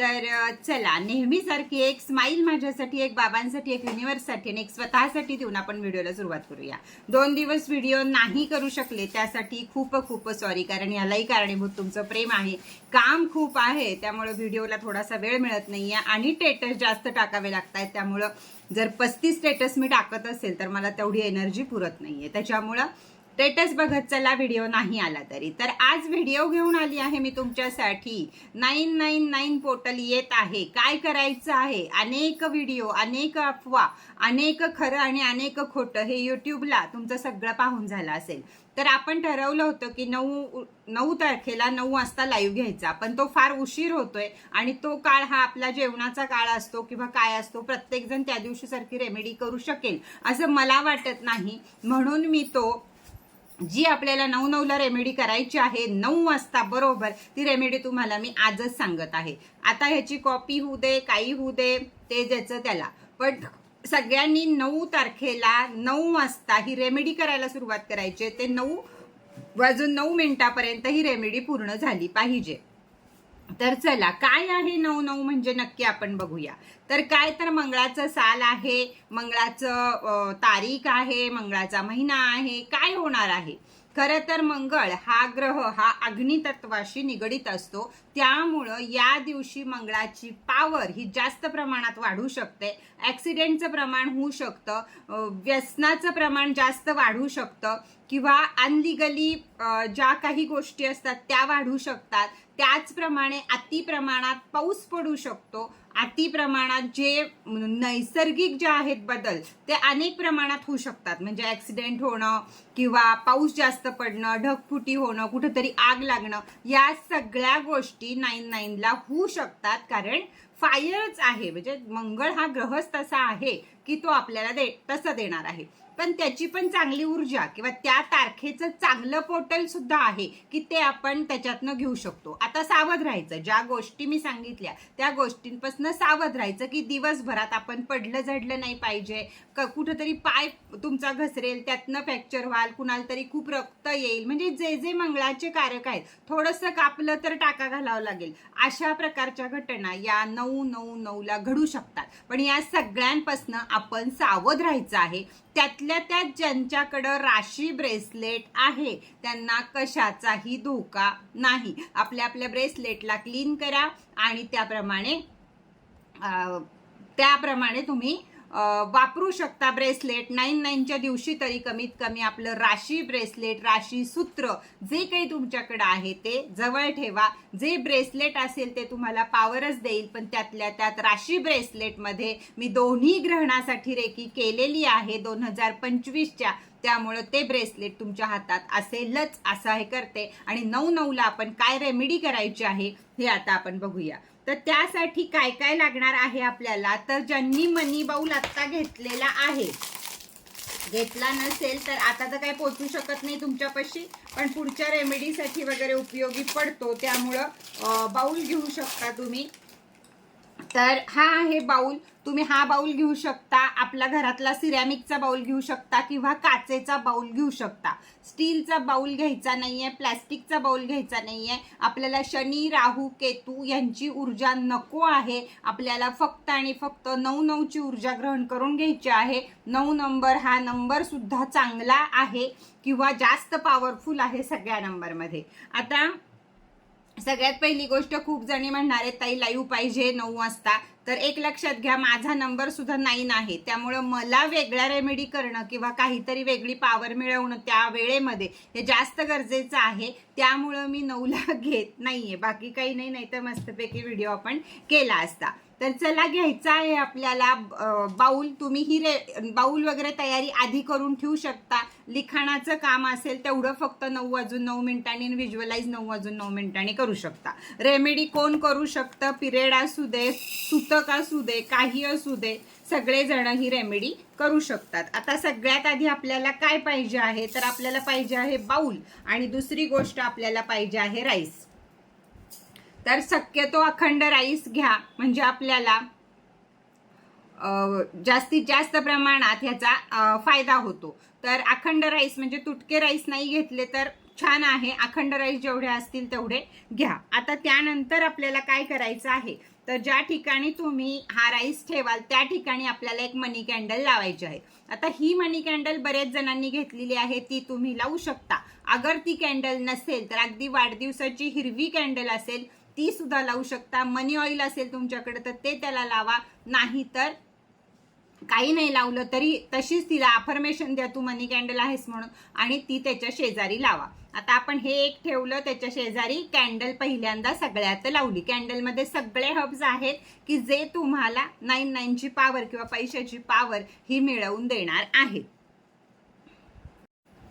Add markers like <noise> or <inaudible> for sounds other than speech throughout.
तर चला नेहमीसारखी एक स्माईल माझ्यासाठी एक बाबांसाठी एक युनिव्हर्ससाठी आणि एक स्वतःसाठी देऊन आपण व्हिडिओला सुरुवात करूया. दोन दिवस व्हिडिओ नाही करू शकले त्यासाठी खूप खूप सॉरी कारण यालाही कारणीभूत तुमचं प्रेम आहे. काम खूप आहे त्यामुळे व्हिडिओला थोडासा वेळ मिळत नाहीये आणि टेटस जास्त टाकावे लागत आहेत त्यामुळं जर पस्तीस स्टेटस मी टाकत असेल तर मला तेवढी एनर्जी पुरत नाहीये. त्याच्यामुळं स्टेटस बघत चला व्हिडिओ नाही आला तरी. तर आज व्हिडिओ घेऊन आली आहे मी तुमच्यासाठी. नाईन नाईन नाईन पोर्टल येत आहे. काय करायचं आहे? अनेक व्हिडिओ अनेक अफवा अनेक खरं आणि अनेक खोटं हे युट्यूबला तुमचं सगळं पाहून झालं असेल. तर आपण ठरवलं होतं की नऊ नऊ तारखेला नऊ वाजता लाईव्ह घ्यायचा. पण तो फार उशीर होतोय आणि तो काळ हा आपला जेवणाचा काळ असतो किंवा काय असतो प्रत्येकजण त्या दिवशी सारखी रेमेडी करू शकेल असं मला वाटत नाही. म्हणून मी तो जी आपल्याला नऊ नऊला रेमेडी करायची आहे नऊ वाजता बरोबर ती रेमेडी तुम्हाला मी आजच सांगत आहे. आता ह्याची कॉपी होऊ दे काही होऊ दे ते ज्याचं त्याला. पण सगळ्यांनी नऊ तारखेला नऊ वाजता ही रेमेडी करायला सुरुवात करायची आहे. ते नऊ वाजून नऊ मिनिटापर्यंत ही रेमेडी पूर्ण झाली पाहिजे. तर चला काय आहे नऊ नऊ म्हणजे नक्की आपण बघूया. तर काय तर मंगळाचं साल आहे मंगळाचं तारीख आहे मंगळाचा महिना आहे काय होणार आहे? खरं तर मंगळ हा ग्रह हा अग्नितत्वाशी निगडीत असतो. त्यामुळं या दिवशी मंगळाची पावर ही जास्त प्रमाणात वाढू शकते. ऍक्सिडेंटचं प्रमाण होऊ शकतं. व्यसनाचं प्रमाण जास्त वाढू शकतं. किंवा अनलिगली ज्या काही गोष्टी असतात त्या वाढू शकतात. त्याचप्रमाणे अति प्रमाणात पाऊस पडू शकतो. अति प्रमाणात जे नैसर्गिक जे आहेत बदल ते अनेक प्रमाणात होऊ शकतात. म्हणजे ऍक्सिडेंट होणं किंवा पाऊस जास्त पडणं ढगफुटी होणं कुठेतरी आग लागणं या सगळ्या गोष्टी नाईन नाईनला होऊ शकतात. कारण फायरच आहे. म्हणजे मंगळ हा ग्रहच तसा आहे की तो आपल्याला दे तसं देणार आहे. पण त्याची पण चांगली ऊर्जा किंवा त्या तारखेचं चांगलं पोर्टल सुद्धा आहे की ते आपण त्याच्यातनं घेऊ शकतो. आता सावध राहायचं. ज्या गोष्टी मी सांगितल्या त्या गोष्टींपासून सावध राहायचं की दिवसभरात आपण पडलं झडलं नाही पाहिजे. कुठंतरी पाय तुमचा घसरेल त्यातनं फ्रॅक्चर व्हाल कुणाला तरी खूप रक्त येईल. म्हणजे जे जे मंगळाचे कारक आहेत थोडंसं कापलं तर टाका घालावं लागेल. अशा प्रकारच्या घटना या नऊ नऊ नऊला घडू शकतात. पण या सगळ्यांपासनं आपण सावध राहायचं आहे. त्यातल्या त्यात ज्यांच्याकडं राशी ब्रेसलेट आहे त्यांना कशाचाही धोका नाही. आपल्या आपल्या ब्रेसलेटला क्लीन करा आणि त्याप्रमाणे त्याप्रमाणे तुम्ही वापरू शकता ब्रेसलेट. नाईन नाईनच्या दिवशी तरी कमीत कमी आपलं राशी ब्रेसलेट राशी सूत्र जे काही तुमच्याकडे आहे ते जवळ ठेवा. जे ब्रेसलेट असेल ते तुम्हाला पावरच देईल पण त्यातल्या त्यात राशी ब्रेसलेटमध्ये मी दोन्ही ग्रहणासाठी रेकी केलेली आहे दोन हजार पंचवीसच्या. त्यामुळं ते ब्रेसलेट तुमच्या हातात असेलच असं हे करते. आणि नऊ नऊला आपण काय रेमेडी करायची आहे हे आता आपण बघूया. तर त्यासाठी काय काय लागणार आहे आपल्याला? तर ज्यांनी मनी बाऊल आत्ता घेतलेला आहे. घेतला नसेल तर आता तर काय पोचू शकत नाही तुमच्यापाशी पण पुढच्या रेमेडीसाठी वगैरे उपयोगी पडतो. त्यामुळं बाऊल घेऊ शकता तुम्ही. तर हा आहे बाऊल. तुम्ही हा बाऊल घेऊ शकता आपल्या घरातला सिरॅमिकचा बाऊल घेऊ शकता किंवा काचेचा बाऊल घेऊ शकता. स्टीलचा बाऊल घ्यायचा नाही आहे प्लॅस्टिकचा बाऊल घ्यायचा नाही आहे आपल्याला शनी राहू केतू यांची ऊर्जा नको आहे. आपल्याला फक्त आणि फक्त नऊ नऊची ऊर्जा ग्रहण करून घ्यायची आहे. नऊ नंबर हा नंबरसुद्धा चांगला आहे किंवा जास्त पॉवरफुल आहे सगळ्या नंबरमध्ये. आता सगळ्यात पहिली गोष्ट खूप जणी म्हणणार आहेत ताई लाईव्ह पाहिजे नऊ वाजता. तर एक लक्षात घ्या माझा नंबर सुद्धा नाही आहे. त्यामुळं मला वेगळ्या रेमेडी करणं किंवा काहीतरी वेगळी पॉवर मिळवणं त्या वेळेमध्ये हे जास्त गरजेचं आहे. त्यामुळं मी नऊला <laughs> घेत नाहीये. बाकी काही नाही नाही तर मस्तपैकी व्हिडिओ आपण केला असता. तर चला घ्यायचा आहे आपल्याला बाऊल. तुम्ही ही रे बाऊल वगैरे तयारी आधी करून ठेवू शकता. लिखाणाचं काम असेल तेवढं फक्त नऊ वाजून नऊ मिनिटांनी व्हिज्युअलाइज नऊ वाजून नऊ मिनिटांनी करू शकता. रेमेडी कोण करू शकतं? पिरियड असू दे सुतक असू दे काही असू दे सगळेजण ही रेमेडी करू शकतात. आता सगळ्यात आधी आपल्याला काय पाहिजे आहे? तर आपल्याला पाहिजे आहे बाऊल. आणि दुसरी गोष्ट आपल्याला पाहिजे आहे राईस तर शक्यतो अखंड राईस घ्या. म्हणजे आपल्याला जास्तीत जास्त प्रमाणात ह्याचा फायदा होतो. तर अखंड राईस म्हणजे तुटके राईस नाही घेतले तर छान आहे. अखंड राईस जेवढे असतील तेवढे घ्या. आता त्यानंतर आपल्याला काय करायचं आहे? तर ज्या ठिकाणी तुम्ही हा राईस ठेवाल त्या ठिकाणी आपल्याला एक मनी कॅन्डल लावायची आहे. आता ही मनी कॅन्डल बरेच जणांनी घेतलेली आहे ती तुम्ही लावू शकता. अगर ती कॅन्डल नसेल तर अगदी वाढदिवसाची हिरवी कॅन्डल असेल ती सुद्धा लावू शकता. मनी ऑइल असेल तुमच्याकडे तर ते त्याला लावा. नाही तर काही नाही लावलं तरी तशीच तिला अफर्मेशन द्या तू मनी कॅन्डल आहेस म्हणून आणि ती त्याच्या शेजारी लावा. आता आपण हे एक ठेवलं त्याच्या शेजारी कॅन्डल पहिल्यांदा सगळ्यात लावली. कॅन्डलमध्ये सगळे हब्स आहेत की जे तुम्हाला नाईन नाईनची पावर किंवा पैशाची पावर ही मिळवून देणार आहेत.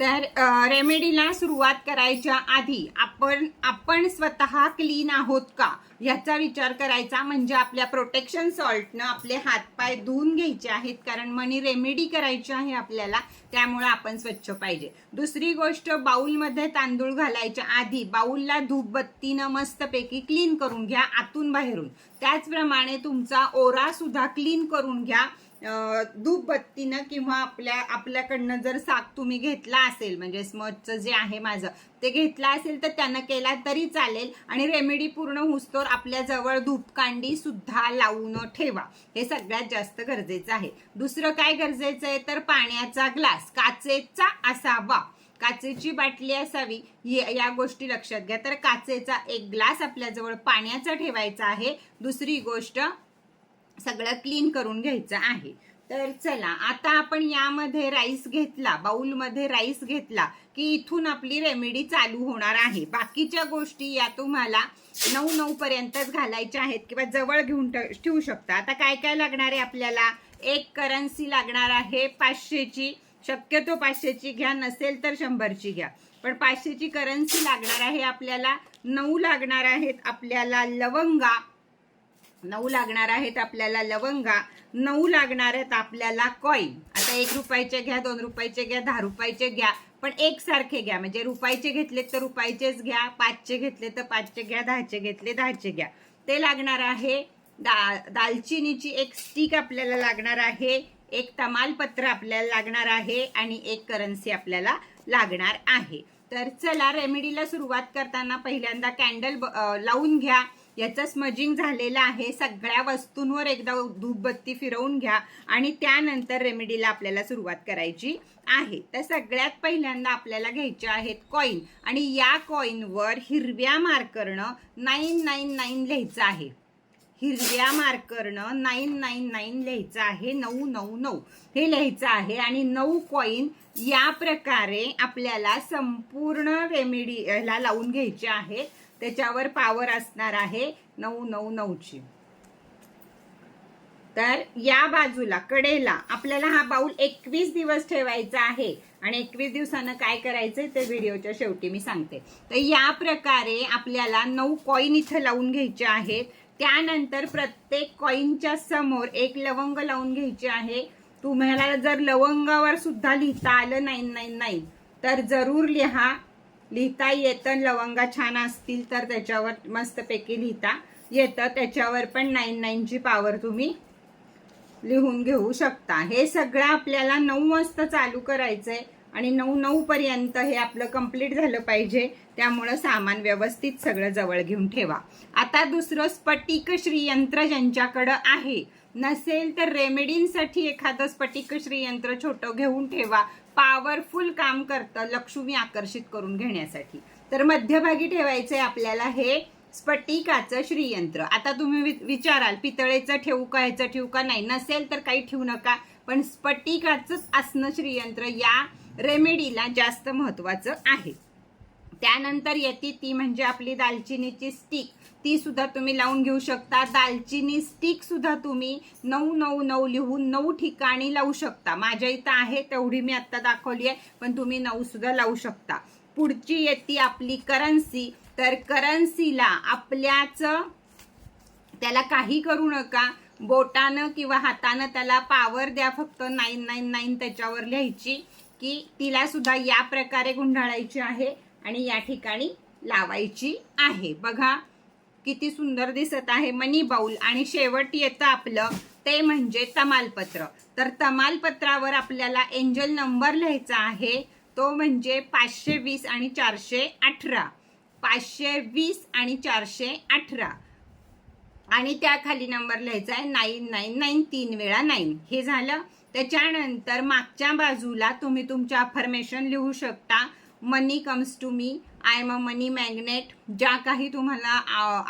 तर रेमेडीला सुरुवात करायच्या आधी आपण आपण स्वतः क्लीन आहोत का? याचा विचार करायचा म्हणजे आपल्या प्रोटेक्शन सॉल्टनं आपले हातपाय धुवून घ्यायचे आहेत. कारण मनी रेमेडी करायची आहे आपल्याला. त्यामुळे आपण स्वच्छ पाहिजे. दुसरी गोष्ट बाउलमध्ये तांदूळ घालायच्या आधी बाऊलला धूपबत्तीनं मस्तपैकी क्लीन करून घ्या आतून बाहेरून. त्याचप्रमाणे तुमचा ओरा सुद्धा क्लीन करून घ्या. धूपबत्तीनं किंवा आपल्या आपल्याकडनं जर साग तुम्ही घेतला असेल म्हणजे स्मचचं जे आहे माझं ते घेतलं असेल तर त्यानं केला तरी चालेल. आणि रेमेडी पूर्ण हुस्तोर आपल्याजवळ धूपकांडी सुद्धा लावून ठेवा. हे सगळ्यात जास्त गरजेचं आहे. दुसरं काय गरजेचं आहे? तर पाण्याचा ग्लास काचेचा असावा. काचेची बाटली असावी या गोष्टी लक्षात घ्या. तर काचेचा एक ग्लास आपल्याजवळ पाण्याचा ठेवायचा आहे. दुसरी गोष्ट सगळं क्लीन करून घ्यायचं आहे. तर चला आता आपण यामध्ये राईस घेतला बाउलमध्ये राईस घेतला की इथून आपली रेमेडी चालू होणार आहे. बाकीच्या गोष्टी या तुम्हाला नऊ नऊ पर्यंतच घालायच्या आहेत किंवा जवळ घेऊन ठेवू शकता. आता काय काय लागणार आहे आपल्याला? एक करन्सी लागणार आहे पाचशेची. शक्यतो पाचशेची घ्या नसेल तर शंभरची घ्या. पण पाचशेची करन्सी लागणार आहे आपल्याला. नऊ लागणार आहेत आपल्याला लवंगा. नऊ लागणार आहेत आपल्याला लवंगा नऊ लागणार आहेत आपल्याला कॉईन आता एक रुपयाचे घ्या दोन रुपयाचे घ्या दहा रुपयाचे घ्या पण एकसारखे घ्या. म्हणजे रुपयाचे घेतले तर रुपयाचेच घ्या पाचचे घेतले तर पाचचे घ्या दहाचे घेतले दहाचे घ्या. ते लागणार आहे दा दालचिनीची एक स्टिक आपल्याला लागणार आहे एक तमालपत्र आपल्याला लागणार आहे आणि एक करन्सी आपल्याला लागणार आहे. तर चला रेमेडीला सुरुवात करताना पहिल्यांदा कॅन्डल ब- लावून घ्या. याचं स्मजिंग झालेलं आहे. सगळ्या वस्तूंवर एकदा धूपबत्ती फिरवून घ्या आणि त्यानंतर रेमेडीला आपल्याला सुरुवात करायची आहे. तर सगळ्यात पहिल्यांदा आपल्याला घ्यायचे आहेत कॉईन आणि या कॉईनवर हिरव्या मार्करनं नाईन नाईन नाईन लिहायचं आहे. हिरव्या मार्करनं नाईन नाईन नाईन लिहायचं आहे. नऊ नऊ नऊ हे लिहायचं आहे. आणि नऊ कॉईन या प्रकारे आपल्याला संपूर्ण रेमेडीला लावून घ्यायचे आहेत. त्याच्यावर पावर असणार आहे नऊ नऊ नऊची. तर या बाजूला कडेला आपल्याला हा बाउल एकवीस दिवस ठेवायचा आहे. आणि एकवीस दिवसानं काय करायचंय ते व्हिडिओच्या शेवटी मी सांगते. तर या प्रकारे आपल्याला नऊ कॉईन इथं लावून घ्यायचे आहेत. त्यानंतर प्रत्येक कॉईनच्या समोर एक लवंग लावून घ्यायचे आहे. तुम्हाला जर लवंगावर सुद्धा लिहिता आलं नाही नाही नाही तर जरूर लिहा. लिहिता येतं लवंगा छान असतील तर त्याच्यावर मस्तपैकी लिहिता येतं. त्याच्यावर पण नाईन नाईनची पावर तुम्ही लिहून घेऊ शकता. हे सगळं आपल्याला नऊ वाजता चालू करायचंय आणि नऊ नऊ पर्यंत हे आपलं कंप्लीट झालं पाहिजे. त्यामुळं सामान व्यवस्थित सगळं जवळ घेऊन ठेवा. आता दुसरं स्फटिक श्रीयंत्र ज्यांच्याकडं आहे. नसेल तर रेमेडींसाठी एखादं स्फटिक श्रीयंत्र छोटं घेऊन ठेवा. पॉवरफुल काम करतं लक्ष्मी आकर्षित करून घेण्यासाठी. तर मध्यभागी ठेवायचं आहे आपल्याला हे स्फटिकाचं श्रीयंत्र. आता तुम्ही वि- विचाराल पितळेचं ठेवू का ह्याचं ठेवू का? नाही नसेल तर काही ठेवू नका. पण स्फटिकाचंच असणं श्रीयंत्र या रेमेडीला जास्त महत्वाचं आहे. त्यानंतर येते ती म्हणजे आपली दालचिनीची स्टिक ती सुद्धा तुम्ही लावून घेऊ शकता. दालचिनी स्टिक सुद्धा तुम्ही नऊ नऊ नऊ लिहून नऊ ठिकाणी लावू शकता. माझ्या इथं आहे तेवढी मी आता दाखवली आहे पण तुम्ही नऊ सुद्धा लावू शकता. पुढची येते आपली करन्सी तर करन्सीला आपल्याच त्याला काही करू नका. बोटानं किंवा हातानं त्याला पावर द्या फक्त नाईन नाईन नाईन त्याच्यावर लिहायची. की तिला सुद्धा या प्रकारे गुंडाळायची आहे. आणि या ठिकाणी लावायची आहे. बघा किती सुंदर दिसत आहे मनी बाऊल आणि शेवट येतं आपलं ते म्हणजे तमालपत्र. तर तमालपत्रावर आपल्याला एंजल नंबर लिहायचा आहे. तो म्हणजे पाचशे वीस आणि चारशे अठरा. पाचशे वीस आणि चारशे अठरा. आणि त्याखाली नंबर लिहायचा आहे नाईन नाईन नाईन तीन वेळा नाईन. हे झालं. त्याच्यानंतर मागच्या बाजूला तुम्ही तुमच्या अफर्मेशन लिहू शकता. Money comes to me I am a money magnet ज्या काही तुम्हाला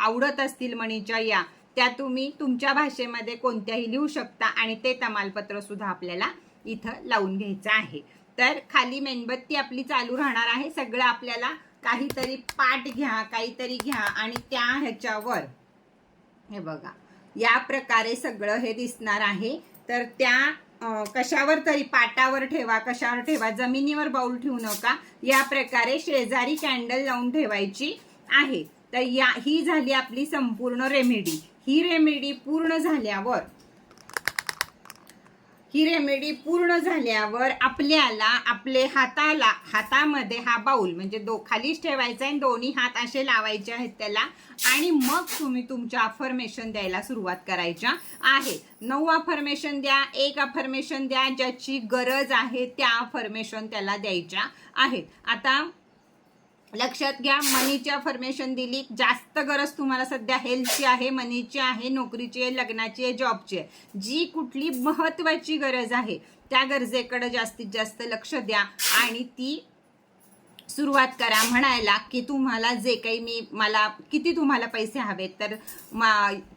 आवडत असतील मनीच्या या त्या तुम्ही तुमच्या भाषेमध्ये कोणत्याही लिहू शकता आणि ते तमालपत्र सुद्धा आपल्याला इथं लावून घ्यायचं आहे. तर खाली मेणबत्ती आपली चालू राहणार आहे. सगळं आपल्याला काहीतरी पाठ घ्या काहीतरी घ्या आणि त्या ह्याच्यावर हे बघा या प्रकारे सगळं हे दिसणार आहे. तर त्या कशावर तरी पाटावर ठेवा कशावर ठेवा जमिनीवर बाऊल ठेवू नका. या प्रकारे शेजारी कॅन्डल लावून ठेवायची आहे. तर या ही झाली आपली संपूर्ण रेमेडी ही रेमेडी पूर्ण झाल्यावर ही रेमेडी पूर्ण झाल्यावर आपल्याला आपले हाताला हातामध्ये हा बाऊल म्हणजे दो खालीच ठेवायचा आहे दोन्ही हात असे लावायचे आहेत त्याला. आणि मग तुम्ही तुमच्या अफर्मेशन द्यायला सुरुवात करायच्या आहे. नऊ अफर्मेशन द्या एक अफर्मेशन द्या ज्याची गरज आहे त्या अफर्मेशन त्याला द्यायच्या आहेत. आता लक्षात घ्या मनीची अफर्मेशन दिली जास्त गरज तुम्हाला सध्या हेल्थची आहे मनीची आहे नोकरीची आहे लग्नाची आहे जॉबची आहे. जी कुठली महत्वाची गरज आहे त्या गरजेकडे जास्तीत जास्त लक्ष द्या आणि ती सुरुवात करा म्हणायला की तुम्हाला जे काही मी मला किती तुम्हाला पैसे हवेत? तर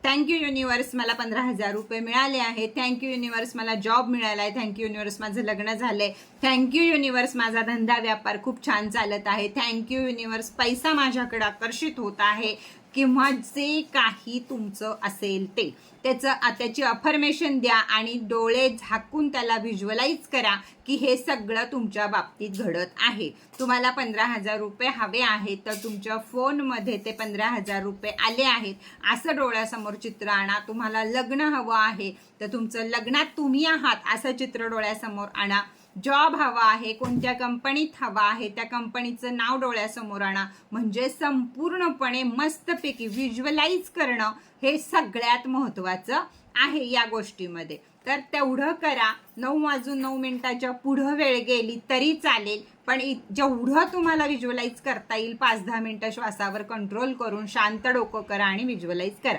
थँक्यू युनिवर्स मला पंधरा हजार रुपये मिळाले आहेत. थँक्यू युनिवर्स मला जॉब मिळाला आहे. थँक्यू युनिवर्स माझं लग्न झालंय. थँक्यू युनिवर्स माझा धंदा व्यापार खूप छान चालत आहे. थँक्यू युनिवर्स पैसा माझ्याकडे आकर्षित होत आहे. किंवा जे काही तुमचं असेल ते. त्याचं त्याची अफर्मेशन द्या आणि डोळे झाकून त्याला व्हिज्युअलाइज करा की हे सगळं तुमच्या बाबतीत घडत आहे. तुम्हाला पंधरा हजार रुपये हवे आहेत तर तुमच्या फोनमध्ये ते पंधरा हजार रुपये आले आहेत. असं डोळ्यासमोर चित्र आणा. तुम्हाला लग्न हवं आहे तर तुमचं लग्नात तुम्ही आहात असं चित्र डोळ्यासमोर आणा. जॉब हवा आहे कोणत्या कंपनीत हवा आहे त्या कंपनीचं नाव डोळ्यासमोर आणा. म्हणजे संपूर्णपणे मस्तपैकी व्हिज्युअलाइज करणं हे सगळ्यात महत्त्वाचं आहे या गोष्टीमध्ये. तर तेवढं करा. नऊ वाजून नऊ मिनिटाच्या पुढं वेळ गेली तरी चालेल. पण जेवढं तुम्हाला व्हिज्युअलाइज करता येईल पाच दहा मिनटं श्वासावर कंट्रोल करून शांत डोकं करा आणि व्हिज्युअलाइज करा.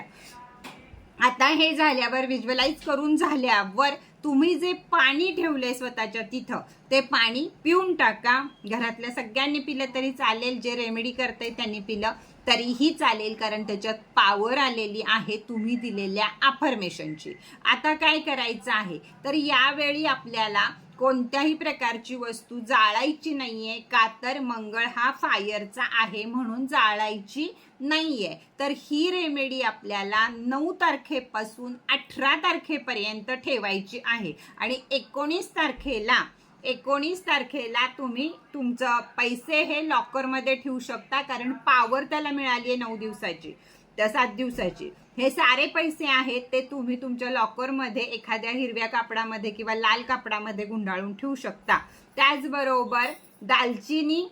आता हे झाल्यावर व्हिज्युअलाइज करून झाल्यावर तुम्ही जे पाणी ठेवले स्वतःच्या तिथं ते पाणी पिऊन टाका. घरातल्या सगळ्यांनी पिलं तरी चालेल जे रेमेडी करते त्यांनी पिलं तरीही चालेल कारण त्याच्यात पावर आलेली आहे तुम्ही दिलेल्या अफर्मेशनची आता काय करायचं आहे? तर यावेळी आपल्याला कोणत्याही प्रकारची वस्तू जाळायची नाहीये का तर मंगळ हा फायरचा आहे म्हणून जाळायची नाहीये. तर ही रेमेडी आपल्याला नऊ तारखेपासून अठरा तारखेपर्यंत ठेवायची आहे. आणि एकोणीस तारखेला एकोणीस तारखेला तुम्ही तुमचं पैसे हे लॉकरमध्ये ठेवू शकता कारण पावर त्याला मिळाली आहे नऊ दिवसाची. त्या सात दिवसाची. हे सारे पैसे आहेत ते तुम्ही तुमच्या लॉकरमध्ये एखाद्या हिरव्या कापडामध्ये किंवा लाल कापडामध्ये गुंडाळून ठेवू शकता. त्याचबरोबर दालचिनी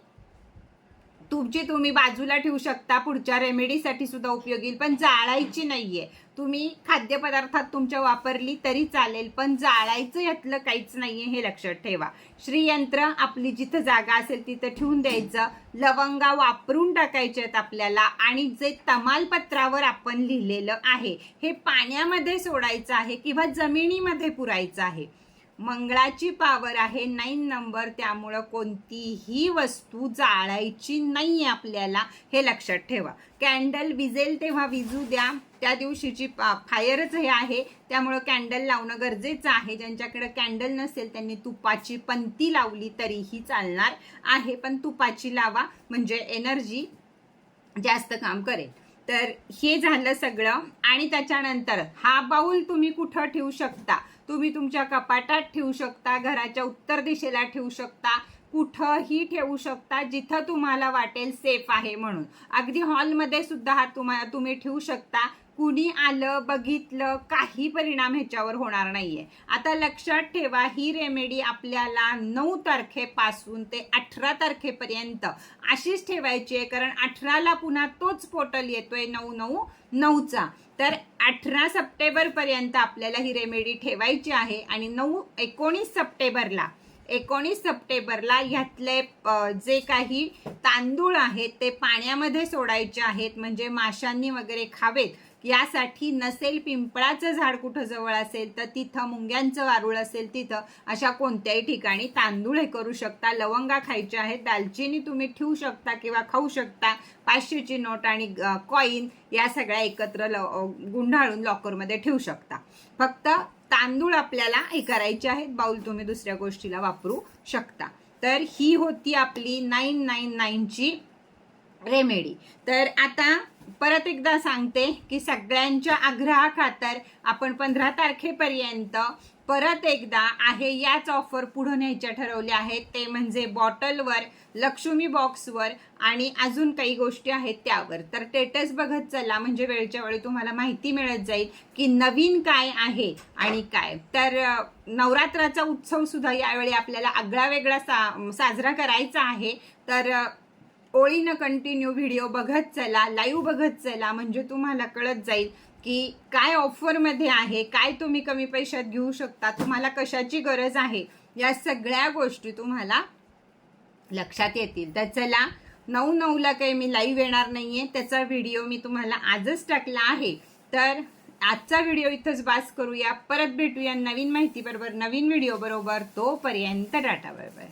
तुमची तुम्ही बाजूला ठेवू शकता पुढच्या रेमेडीसाठी सुद्धा उपयोगी येईल, पण जाळायची नाहीये. तुम्ही खाद्यपदार्थात तुमच्या वापरली तरी चालेल पण जाळायचं यातलं काहीच नाहीये हे लक्षात ठेवा. श्रीयंत्र आपली जिथं जागा असेल तिथं ठेवून द्यायचं. लवंगा वापरून टाकायचे आहेत आपल्याला आणि जे तमालपत्रावर आपण लिहिलेलं आहे हे पाण्यामध्ये सोडायचं आहे किंवा जमिनीमध्ये पुरायचं आहे. मंगळाची पावर आहे नाईन नंबर त्यामुळं कोणतीही वस्तू जाळायची नाही आपल्याला हे लक्षात ठेवा. कॅन्डल विजेल तेव्हा विजू द्या. त्या दिवशीची फायरच हे आहे. त्यामुळं कॅन्डल लावणं गरजेचं आहे. ज्यांच्याकडे कॅन्डल नसेल त्यांनी तुपाची पंती लावली तरीही चालणार आहे. पण तुपाची लावा म्हणजे एनर्जी जास्त काम करेल. तर हे झालं सगळं. आणि त्याच्यानंतर हा बाऊल तुम्ही कुठं ठेवू शकता? तुम्ही तुमच्या कपाटात ठेवू शकता घराच्या उत्तर दिशेला ठेवू शकता कुठंही ठेवू शकता जिथं तुम्हाला वाटेल सेफ आहे म्हणून. अगदी हॉलमध्ये सुद्धा हा तुम्हा तुम्ही ठेवू शकता. कुणी आलं बघितलं काही परिणाम ह्याच्यावर होणार नाहीये. आता लक्षात ठेवा ही रेमेडी आपल्याला नऊ तारखेपासून ते अठरा तारखेपर्यंत अशीच ठेवायची आहे. कारण अठराला पुन्हा तोच पोर्टल येतोय नऊ नऊ नऊचा. तर अठरा सप्टेंबर पर्यंत आपल्याला ही रेमेडी ठेवायची आहे. आणि नऊ एकोणीस सप्टेंबरला एकोणीस सप्टेंबरला ह्यातले जे काही तांदूळ आहेत ते पाण्यामध्ये सोडायचे आहेत. म्हणजे माशांनी वगैरे खावेत. यासाठी नसेल पिंपळाचं झाड कुठं जवळ असेल तर तिथं मुंग्यांचं वारुळ असेल तिथं अशा कोणत्याही ठिकाणी तांदूळ हे करू शकता. लवंगा खायच्या आहेत दालचिनी तुम्ही ठेवू शकता किंवा खाऊ शकता. पाचशेची नोट आणि कॉईन या सगळ्या एकत्र ल गुंढाळून गुंडाळून लॉकरमध्ये ठेवू शकता. फक्त तांदूळ आपल्याला हे करायचे आहेत. बाऊल तुम्ही दुसऱ्या गोष्टीला वापरू शकता. तर ही होती आपली नाईन नाईन नाईनची रेमेडी. तर आता परत एकदा सांगते की सगळ्यांच्या आग्रहाखातर आपण पंधरा तारखेपर्यंत परत एकदा आहे याच ऑफर पुढे न्यायच्या ठरवल्या आहेत. ते म्हणजे बॉटलवर लक्ष्मी बॉक्सवर आणि अजून काही गोष्टी आहेत त्यावर. तर टेटस बघत चला म्हणजे वेळच्या वेळी तुम्हाला माहिती मिळत जाईल की नवीन काय आहे आणि काय. तर नवरात्राचा उत्सव सुद्धा यावेळी आपल्याला आगळा वेगळा सा साजरा करायचा आहे. तर ओळीनं कंटिन्यू व्हिडिओ बघत चला लाईव्ह बघत चला म्हणजे तुम्हाला कळत जाईल की काय ऑफरमध्ये आहे काय तुम्ही कमी पैशात घेऊ शकता तुम्हाला कशाची गरज आहे या सगळ्या गोष्टी तुम्हाला लक्षात येतील. तर चला नऊ नऊला काही मी लाईव्ह येणार नाहीये त्याचा व्हिडिओ मी तुम्हाला आजच टाकला आहे. तर आजचा व्हिडिओ इथंच बास करूया. परत भेटूया नवीन माहिती बरोबर नवीन व्हिडिओ बरोबर तोपर्यंत टाटा बरोबर